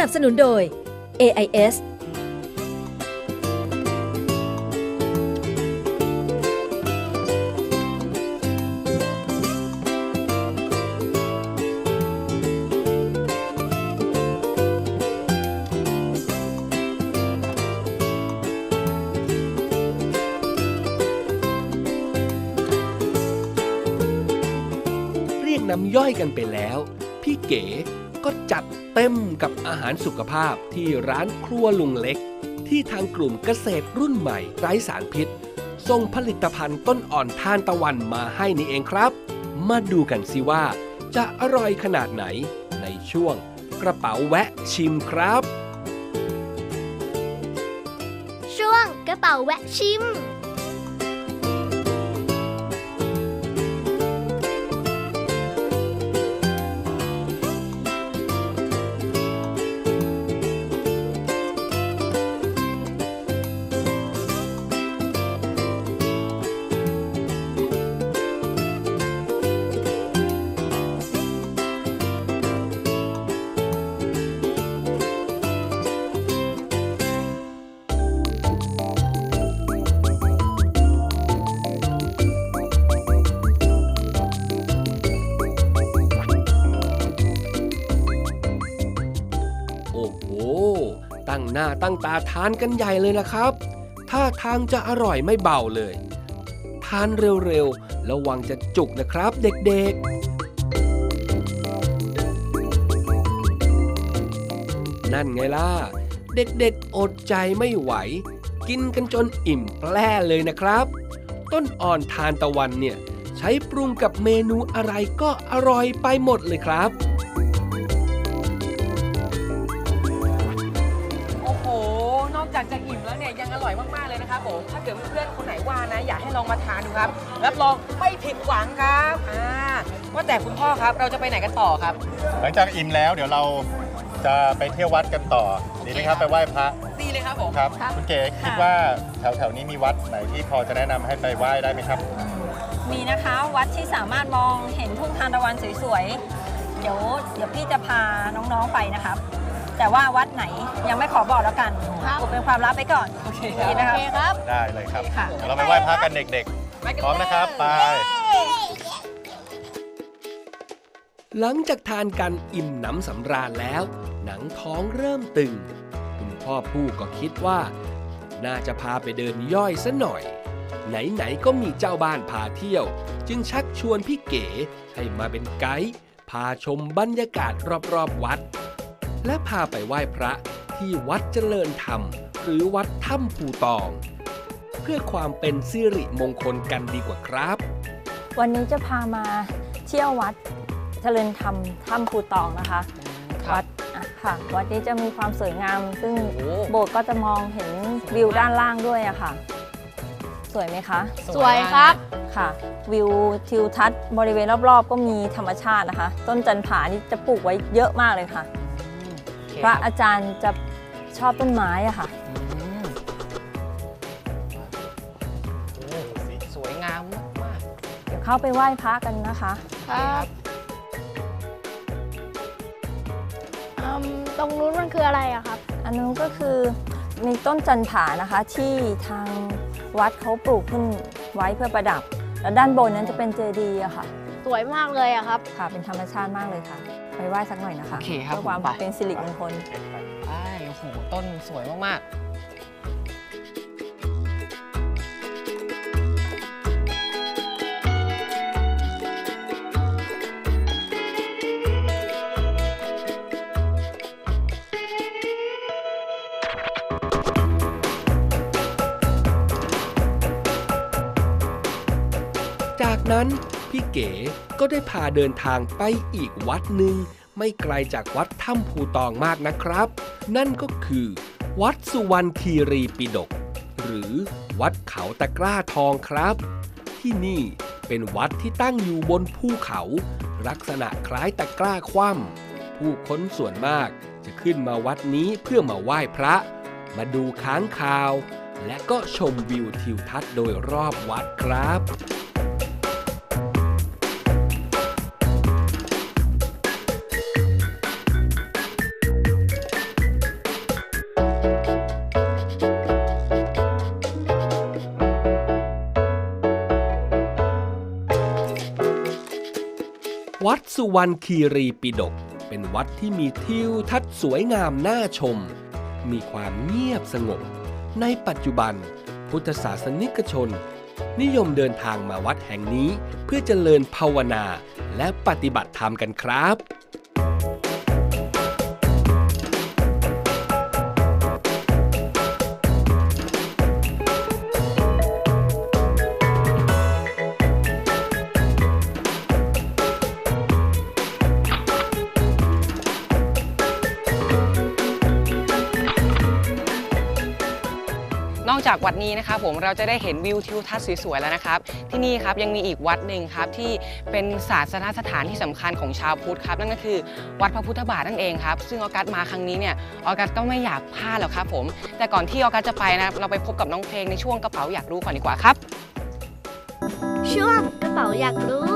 นับสนุนโดย AIS เรียกน้ำย่อยกันไปแล้ว พี่เก๋ ก็จัดเต็มกับอาหารสุขภาพที่ร้านครัวลุงเล็ก ที่ทางกลุ่มเกษตรรุ่นใหม่ไร้สารพิษส่งผลิตภัณฑ์ต้นอ่อนทานตะวันมาให้นี่เองครับ มาดูกันสิว่า จะอร่อยขนาดไหนในช่วงกระเป๋าแวะชิมครับ ช่วงกระเป๋าแวะชิม น้าตั้งตาทานกันใหญ่เลยล่ะครับท่าทางจะอร่อยไม่เบาเลย ทานเร็วๆ ระวังจะจุกนะครับเด็กๆ นั่นไงล่ะ เด็กๆ อดใจไม่ไหว กินกันจนอิ่มแปร่เลยนะครับ ต้นอ่อนทานตะวันเนี่ย ใช้ปรุงกับเมนูอะไรก็อร่อยไปหมดเลยครับ จากจะอิ่มแล้วเนี่ยยังอร่อยมากๆเลยนะครับผมถ้าเกิดเพื่อนๆคนไหนว่านะ อยากให้ลองมาทานดูครับรับรองไม่ผิดหวังครับอ่าว่าแต่คุณพ่อครับเราจะไปไหนกันต่อครับ หลังจากอิ่มแล้วเดี๋ยวเราจะไปเที่ยววัดกันต่อดีไหมครับไปไหว้พระดีเลยครับผมครับคุณเก๋คิดว่าแถวๆนี้มีวัดไหนที่พอจะแนะนำให้ไปไหว้ได้ไหมครับ มีนะคะวัดที่สามารถมองเห็นทุ่งทานตะวันสวยๆเดี๋ยวเดี๋ยวพี่จะพาน้องๆไปนะครับ แต่ว่าวัดไหนยังไม่ขอบอกแล้วกันครับ อุบเป็นความลับไปก่อนโอเคดีนะโอครับ เคครับ ได้เลยครับค่ะ เดี๋ยวเราไปไหว้พระกันเด็กไปกันๆพร้อมนะครับ ไป หลังจากทานกันอิ่มหนำสำราญแล้ว หนังท้องเริ่มตึง คุณพ่อผู้ก็คิดว่า น่าจะพาไปเดินย่อยซะหน่อย ไหนๆก็มีเจ้าบ้านพาเที่ยว จึงชักชวนพี่เก๋ให้มาเป็นไกด์พาชมบรรยากาศรอบๆวัด และพาไปไหว้พระที่วัดเจริญธรรม หรือวัดถ้ำภูตอง เพื่อความเป็นสิริมงคลกันดีกว่าครับ วันนี้จะพามาเที่ยววัดเจริญธรรมถ้ำภูตองนะคะวัดอะค่ะ วัดนี้จะมีความสวยงาม ซึ่งโอ้ โบสถ์ก็จะมองเห็นวิวด้านล่างด้วยอะค่ะ สวยไหมคะ สวยครับ ค่ะวิวทิวทัศน์บริเวณรอบๆ ก็มีธรรมชาตินะคะ ต้นจันผานี่จะปลูกไว้เยอะมากเลยค่ะโอเค พระครับอาจารย์จะชอบต้นไม้อะค่ะ อืมโอ้สวยงามมากเดี๋ยวเข้าไปไหว้พระกันนะคะ ครับอืมตรงนู้นมันคืออะไรอะครับ อันนู้นก็คือมีต้นจันผานะคะ ที่ทางวัดเขาปลูกขึ้นไว้เพื่อประดับ แล้วด้านบนนั้นจะเป็นเจดีย์อะค่ะ สวยมากเลยอะครับ ค่ะ เป็นธรรมชาติมากเลยค่ะ ไปไหว้สักหน่อยนะคะโอเคครับเพื่อความผมไป เป็นสิริมงคลๆใช่โอ้โห ต้นสวยมาก จากนั้น พี่เก๋ก็ได้พาเดินทางไปอีกวัดหนึ่งไม่ไกลจากวัดถ้ำภูตองมากนะครับ นั่นก็คือ วัดสุวรรณคีรีปิฎกหรือวัดเขาตะกร้าทองครับ ที่นี่เป็นวัดที่ตั้งอยู่บนภูเขา ลักษณะคล้ายตะกร้าคว่ำผู้คนส่วนมากจะขึ้นมาวัดนี้เพื่อมาไหว้พระ มาดูค้างคาว และก็ชมวิวทิวทัศน์โดยรอบวัดครับ สุวรรณคีรีปิฎกเป็นวัดที่มีทิวทัศน์สวยงามน่าชม มีความเงียบสงบ ในปัจจุบัน พุทธศาสนิกชน นิยมเดินทางมาวัดแห่งนี้ เพื่อเจริญภาวนาและปฏิบัติธรรมกันครับ นอกจากวัดนี้นะครับผมเราจะได้เห็นวิวทิวทัศน์สวยๆแล้วนะครับ ที่นี่ครับยังมีอีกวัดหนึ่งครับที่เป็นศาสนสถานที่สำคัญของชาวพุทธครับนั่นก็คือวัดพระพุทธบาทนั่นเองครับซึ่งออกัสมาครั้งนี้เนี่ยออกัสก็ไม่อยากพลาดหรอกครับผม แต่ก่อนที่ออกัสจะไปนะเราไปพบกับน้องเพลงในช่วงกระเป๋าอยากรู้ก่อนดีกว่าครับ ช่วงกระเป๋าอยากรู้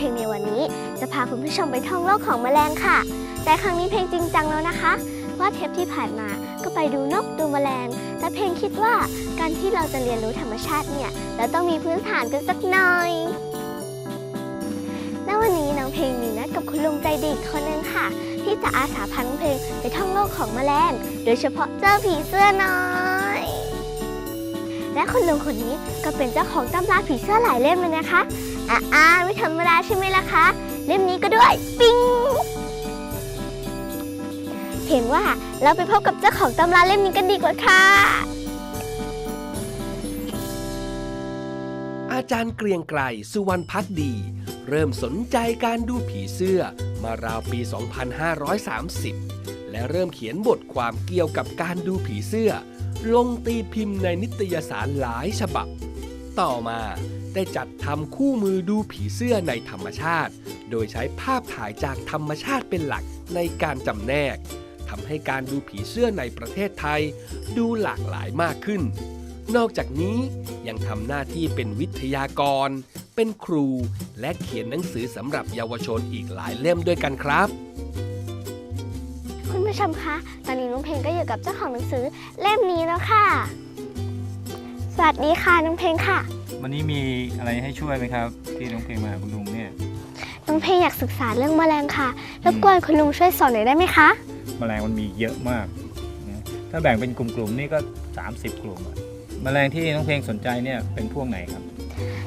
เพลงในวันนี้ จะพาคุณผู้ชมไปท่องโลกของแมลงค่ะ แต่ครั้งนี้เพลงจริงจังแล้วนะคะ ว่าเทปที่ผ่านมาก็ไปดูนกดูแมลง แต่เพลงคิดว่าการที่เราจะเรียนรู้ธรรมชาติเนี่ยเราต้องมีพื้นฐานกันสักหน่อยและวันนี้น้องเพลงมีนัดกับคุณลุงใจดีคนนึงค่ะ ที่จะอาสาพาน้องเพลงไปท่องโลกของแมลง โดยเฉพาะเจ้าผีเสื้อน้อยและคุณลุงคนนี้ก็เป็นเจ้าของตำราผีเสื้อหลายเล่มเลยนะคะ อ่าอ่าไม่ธรรมดาใช่ไหมล่ะคะ เล่มนี้ก็ด้วย ปิ๊งเห็นว่าเราไปพบกับเจ้าของตำราเล่มนี้กันดีกว่าค่ะ อาจารย์เกรียงไกรสุวรรณพักดี เริ่มสนใจการดูผีเสื้อมาราวปี 2530 และเริ่มเขียนบทความเกี่ยวกับการดูผีเสื้อ ลงตีพิมพ์ในนิตยสารหลายฉบับ ต่อมา ได้จัดทำคู่มือดูผีเสื้อในธรรมชาติ โดยใช้ภาพถ่ายจากธรรมชาติเป็นหลักในการจำแนกทำให้การดูผีเสื้อในประเทศไทย ดูหลากหลายมากขึ้น นอกจากนี้ยังทำหน้าที่เป็นวิทยากร เป็นครู และเขียนหนังสือสำหรับเยาวชนอีกหลายเล่มด้วยกันครับ คุณผู้ชมคะ ตอนนี้น้องเพลงก็อยู่กับเจ้าของหนังสือเล่มนี้แล้วค่ะ สวัสดีค่ะน้องเพลงค่ะ วันนี้มีอะไรให้ช่วยไหมครับ ที่น้องเพลงมาหาคุณลุงเนี่ยน้องเพลงอยากศึกษาเรื่องแมลงค่ะรบกวนคุณลุงช่วยสอนหน่อยได้ไหมคะ แมลงมันมีเยอะมากนะถ้าแบ่งเป็นกลุ่มๆนี่ก็ 30 กลุ่มอะแมลงที่น้องเพลงสนใจเนี่ยเป็นพวกไหนครับ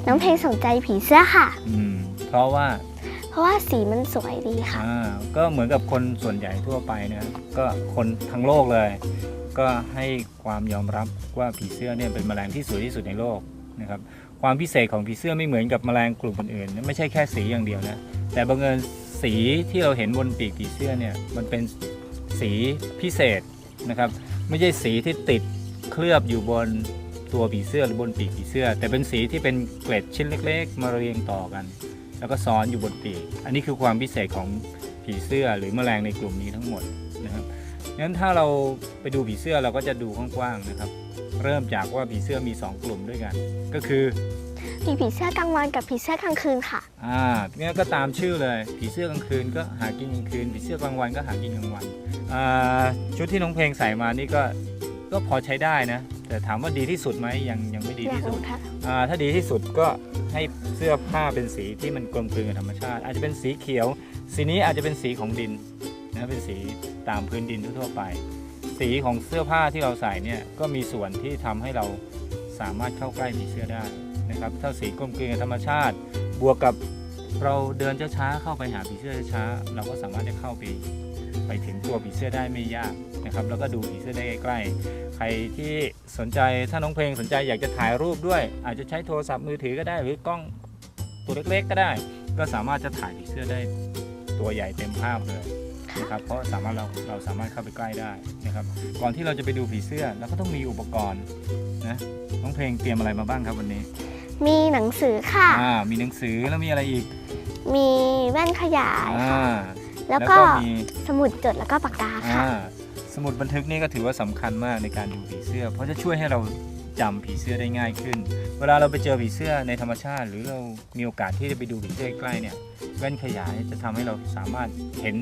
น้องเพลงสนใจผีเสื้อค่ะ อืม เพราะว่า เพราะว่าสีมันสวยดีค่ะ อ่าก็เหมือนกับคนส่วนใหญ่ทั่วไปนะก็คนทั้งโลกเลย ก็ให้ความยอมรับว่าผีเสื้อเนี่ยเป็นแมลงที่สวยที่สุดในโลก นะครับความพิเศษของผีเสื้อไม่เหมือนกับแมลงกลุ่มอื่นๆไม่ใช่แค่สีอย่างเดียวนะแต่บังเอิญสีที่เราเห็นบนปีกผีเสื้อเนี่ยมันเป็นสีพิเศษนะครับไม่ใช่สีที่ติดเคลือบอยู่บนตัวผีเสื้อหรือบนปีกผีเสื้อ แต่เป็นสีที่เป็นเกล็ดชิ้นเล็ก ๆ มาเรียงต่อกัน แล้วก็ซ้อนอยู่บนปีก อันนี้คือความพิเศษของผีเสื้อหรือแมลงในกลุ่มนี้ทั้งหมดนะครับ งั้นถ้าเราไปดูผีเสื้อเราก็จะดูกว้างๆนะครับ เริ่มจากว่าผีเสื้อมี 2 กลุ่มด้วยกัน ก็คือมีผีเสื้อกลางวันกับผีเสื้อกลางคืนค่ะ อ่าเนี่ยก็ตามชื่อเลย ผีเสื้อกลางคืนก็หากินกลางคืน ผีเสื้อกลางวันก็หากินกลางวัน อ่า ชุดที่น้องเพลงใส่มานี่ก็ ก็พอใช้ได้นะ แต่ถามว่าดีที่สุดไหมยังยังไม่ดีอยากที่สุรู้ดค่ะอ่า ถ้าดีที่สุดก็ให้เสื้อผ้าเป็นสีที่มันกลมกลืนกับธรรมชาติ อาจจะเป็นสีเขียว สีนี้อาจจะเป็นสีของดินนะ เป็นสี ตามพื้นดินทั่วไป สีของเสื้อผ้าที่เราใส่เนี่ยก็มีส่วนที่ทำให้เราสามารถเข้าใกล้ผีเสื้อได้นะครับ ถ้าสีกลมกลืนกับธรรมชาติ บวกกับเราเดินช้าๆเข้าไปหาผีเสื้อช้าๆเราก็สามารถจะเข้าไปไปถึงตัวผีเสื้อได้ไม่ยากนะครับแล้วก็ดูผีเสื้อได้ใกล้ๆใครที่สนใจถ้าน้องเพลงสนใจอยากจะถ่ายรูปด้วย อาจจะใช้โทรศัพท์มือถือก็ได้ หรือกล้องตัวเล็กๆก็ได้ ก็สามารถจะถ่ายผีเสื้อได้ตัวใหญ่เต็มภาพเลย นะครับเพราะสามารถเราเราสามารถเข้าไปใกล้ได้นะครับ ก่อนที่เราจะไปดูผีเสื้อเราก็ต้องมีอุปกรณ์นะน้องเพลงเตรียมอะไรมาบ้างครับวันนี้ มีหนังสือค่ะ อ่ามีหนังสือแล้วมีอะไรอีก มีแว่นขยายอ่าค่ะแล้วแล้วก็ก็มีสมุดจดแล้วก็ปากกาค่ะ อ่าสมุดบันทึกนี่ก็ถือว่าสำคัญมากในการดูผีเสื้อ เพราะจะช่วยให้เรา จำผีเสื้อได้ง่ายขึ้น เวลาเราไปเจอผีเสื้อในธรรมชาติ หรือเรามีโอกาสที่จะไปดูผีเสื้อใกล้ๆเนี่ยแว่นขยายจะทำให้เราสามารถเห็น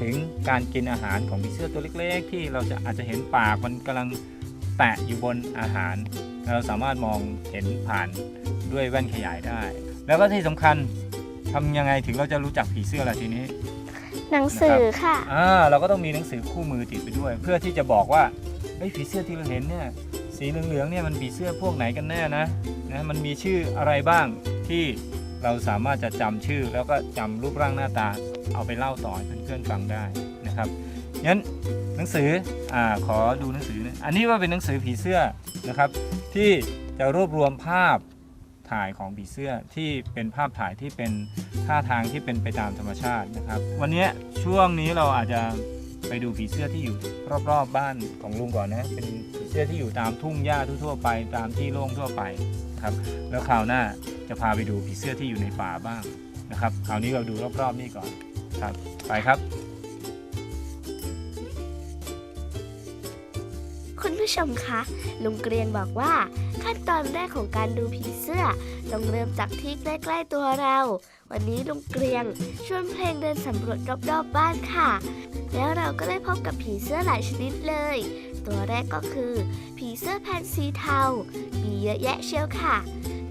ถึงการกินอาหารของผีเสื้อตัวเล็ก ๆ ที่เราจะอาจจะเห็นปากมันกำลังแตะอยู่บนอาหาร เราสามารถมองเห็นผ่านด้วยแว่นขยายได้ แล้วก็ที่สำคัญทำยังไงถึงเราจะรู้จักผีเสื้อล่ะทีนี้ หนังสือค่ะอ่าเราก็ต้องมีหนังสือคู่มือติดไปด้วย เพื่อที่จะบอกว่าไอ้ยผีเสื้อที่เราเห็นเนี่ย สีเหลืองๆเนี่ยมันผีเสื้อพวกไหนกันแน่นะนะมันมีชื่ออะไรบ้างที่เราสามารถจะจำชื่อแล้วก็จำรูปร่างหน้าตา เอาไปเล่าต่อให้เพื่อนๆฟังได้นะครับงั้นหนังสืออ่าขอดูหนังสือนะอันนี้ว่าเป็นหนังสือผีเสื้อนะครับ ที่จะรวบรวมภาพถ่ายของผีเสื้อที่เป็นภาพถ่ายที่เป็นท่าทางที่เป็นไปตามธรรมชาตินะครับ วันนี้ช่วงนี้เราอาจจะ ไปดูผีเสื้อที่อยู่รอบๆบบ้านของลุงก่อนนะ เป็นผีเสื้อที่อยู่ตามทุ่งหญ้าทั่วๆไปตามที่โล่งทั่วไปครับ แล้วคราวหน้าจะพาไปดูผีเสื้อที่อยู่ในป่าบ้างนะครับ คราวนี้เราดูรอบๆนี่ก่อนครับ ไปครับ คุณผู้ชมคะ ลุงเกรียงบอกว่า ขั้นตอนแรกของการดูผีเสื้อ ต้องเริ่มจากที่ใกล้ ๆ ตัวเรา วันนี้ลุงเกรียงชวนเพลงเดินสำรวจรอบๆบบ้านค่ะ แล้วเราก็ได้พบกับผีเสื้อหลายชนิดเลย ตัวแรกก็คือ ผีเสื้อแผ่นสีเทา มีเยอะแยะเชียวค่ะ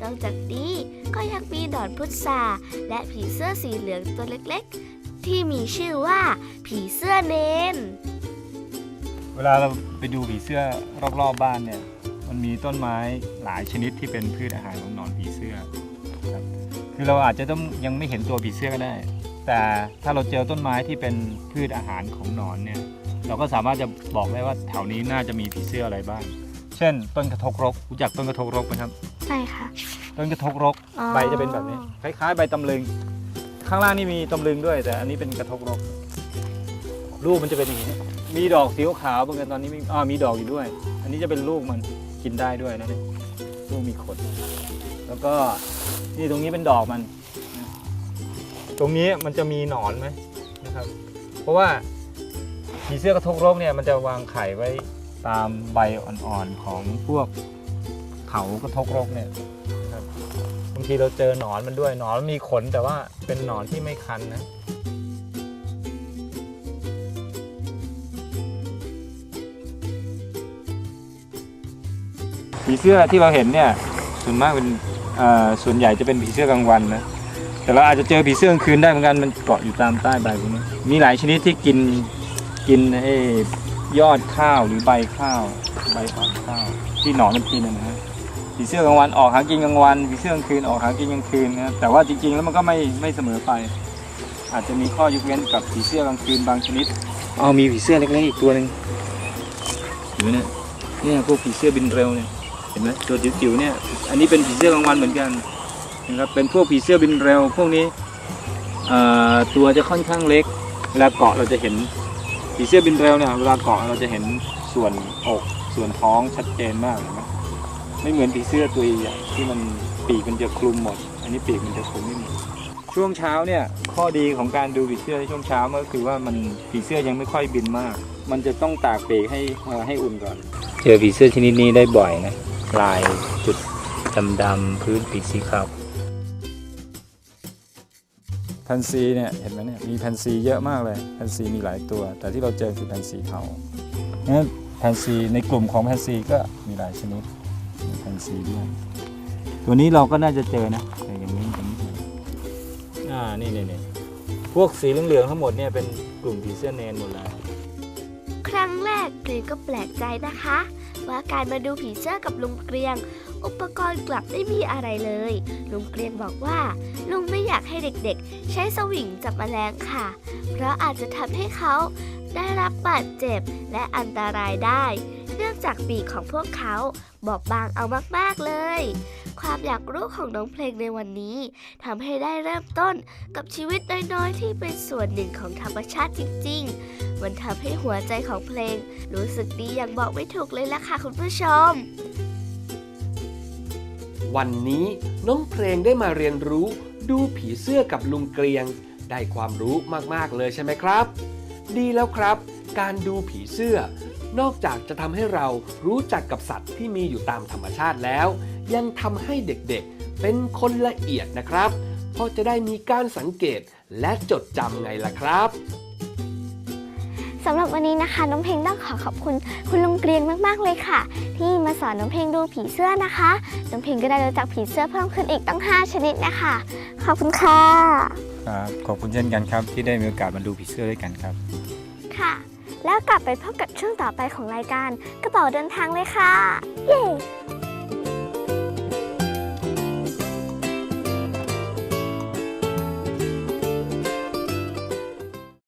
นอกจากนี้ก็ยังมีหนอนพุทราและผีเสื้อสีเหลืองตัวเล็ก ๆ ที่มีชื่อว่า ผีเสื้อเนน เวลาเราไปดูผีเสื้อรอบๆบ้านเนี่ย มันมีต้นไม้หลายชนิดที่เป็นพืชอาหารของหนอนผีเสื้อครับคือเราอาจจะต้องยังไม่เห็นตัวผีเสื้อก็ได้ แต่ถ้าเราเจอต้นไม้ที่เป็นพืชอาหารของหนอนเนี่ย เราก็สามารถจะบอกได้ว่าแถวนี้น่าจะมีผีเสื้ออะไรบ้าง เช่น ต้นกระทกรกรู้จักต้นกระทกรกไหมครับ ใช่ค่ะ ต้นกระทกรกอ๋อ ใบจะเป็นแบบนี้คล้ายๆ ใบตำลึง ข้างล่างนี่มีตำลึงด้วย แต่อันนี้เป็นกระทกรกลูกมันจะเป็นอย่างนี้ มีดอกสีขาวบางกันตอนนี้มีอ่ามีดอกอยู่ด้วย อันนี้จะเป็นลูกมันกินได้ด้วยนะเนี่ยลูกมีขน แล้วก็นี่ตรงนี้เป็นดอกมัน ตรงนี้มันจะมีหนอนไหมนะครับ เพราะว่าผีเสื้อกระทกรกเนี่ยมันจะวางไข่ไว้ตามใบอ่อนๆของพวกเถากระทกรกเนี่ยบางทีเราเจอหนอนมันด้วยหนอนมันมีขนแต่ว่าเป็นหนอนที่ไม่คันนะ ผีเสื้อที่เราเห็นเนี่ยส่วนมากเป็นเอ่อส่วนใหญ่จะเป็นผีเสื้อกลางวันนะแต่เราอาจจะเจอผีเสื้อกลางคืนได้เหมือนกันมันเกาะอยู่ตามใต้ใบพวกนี้มีหลายชนิดที่กินกินไอ้ยอดข้าวหรือใบข้าว ใบอ่อนข้าว ที่หนอนมันกินนะนะผีเสื้อกลางวันออกหากินกลางวันผีเสื้อกลางคืนออกหากินกลางคืนนะครับแต่ว่าจริงๆแล้วมันก็ไม่ไม่เสมอไป อาจจะมีข้อยกเว้นกับผีเสื้อกลางคืนบางชนิดอ๋อมีผีเสื้อเล็กๆอีกตัวหนึ่งเห็นไหมเนี่ยเนี่ยพวกผีเสื้อบินเร็วเนี่ย เห็นไหมตัวจิ๋วๆเนี่ย อันนี้เป็นผีเสื้อกลางวันเหมือนกันนะครับเป็นพวกผีเสื้อบินเร็ว พวกนี้ตัวจะค่อนข้างเล็กเวลาเกาะเราจะเห็นผีเสื้อบินเร็วเนี่ยเวลาเกาะเราจะเห็นส่วนอกส่วนท้องชัดเจนมากเห็นไหมไม่เหมือนผีเสื้อตัวใหญ่ที่มันปีกมันจะคลุมหมด อันนี้ปีกมันจะคลุมไม่หมดช่วงเช้าเนี่ยข้อดีของการดูผีเสื้อในช่วงเช้าก็คือว่ามันผีเสื้อยังไม่ค่อยบินมาก มันจะต้องตากปีกให้ให้อุ่นก่อน เจอผีเสื้อชนิดนี้ได้บ่อยนะ ลายจุดดำๆพื้นปีกสีขาวแพนซีเนี่ยเห็นไหมเนี่ยมีแพนซีเยอะมากเลยแพนซีมีหลายตัว แต่ที่เราเจอคือแพนซีเทางั้นแพนซีในกลุ่มของแพนซีก็มีหลายชนิดมีแพนซีด้วยตัวนี้เราก็น่าจะเจอนะแต่อย่างนี้ยังไม่เจออ่านี่นี่นี่พวกสีเหลืองๆทั้งหมดเนี่ยเป็นกลุ่มผีเสื้อเนนหมดเลยครั้งแรกเกรียงก็แปลกใจนะคะ ว่าการมาดูผีเสื้อกับลุงเกรียง อุปกรณ์กลับไม่มีอะไรเลย ลุงเกรียงบอกว่า ลุงไม่อยากให้เด็กๆ ใช้สวิงจับแมลงค่ะ เพราะอาจจะทำให้เขาได้รับบาดเจ็บและอันตรายได้ เนื่องจากปีกของพวกเขาบอบบางเอามากๆเลย ความอยากรู้ของน้องเพลงในวันนี้ทำให้ได้เริ่มต้นกับชีวิตน้อยๆที่เป็นส่วนหนึ่งของธรรมชาติจริง ๆ มันทำให้หัวใจของเพลง รู้สึกดีอย่างบอกไม่ถูกเลยล่ะค่ะคุณผู้ชม วันนี้น้องเพลงได้มาเรียนรู้ ดูผีเสื้อกับลุงเกรียง ได้ความรู้มากๆเลยใช่ไหมครับ ดีแล้วครับ การดูผีเสื้อ นอกจากจะทำให้เรารู้จักกับสัตว์ที่มีอยู่ตามธรรมชาติแล้ว ยังทำให้เด็กๆ เป็นคนละเอียดนะครับ เพราะจะได้มีการสังเกตและจดจำไงล่ะครับำหรับวันนี้นะคะ น้องเพลงต้องขอขอบคุณคุณลุงเกรียงมากๆเลยค่ะ ที่มาสอนน้องเพลงดูผีเสื้อนะคะ น้องเพลงก็ได้รู้จักผีเสื้อเพิ่มขึ้นอีกตั้ง 5 ชนิดนะคะ ขอบคุณค่ะครับขอบคุณเช่นกันครับ ที่ได้มีโอกาสมาดูผีเสื้อด้วยกันครับ ค่ะ แล้วกลับไปพบกับช่วงต่อไปของรายการกระเป๋าเดินทางเลยค่ะ เย้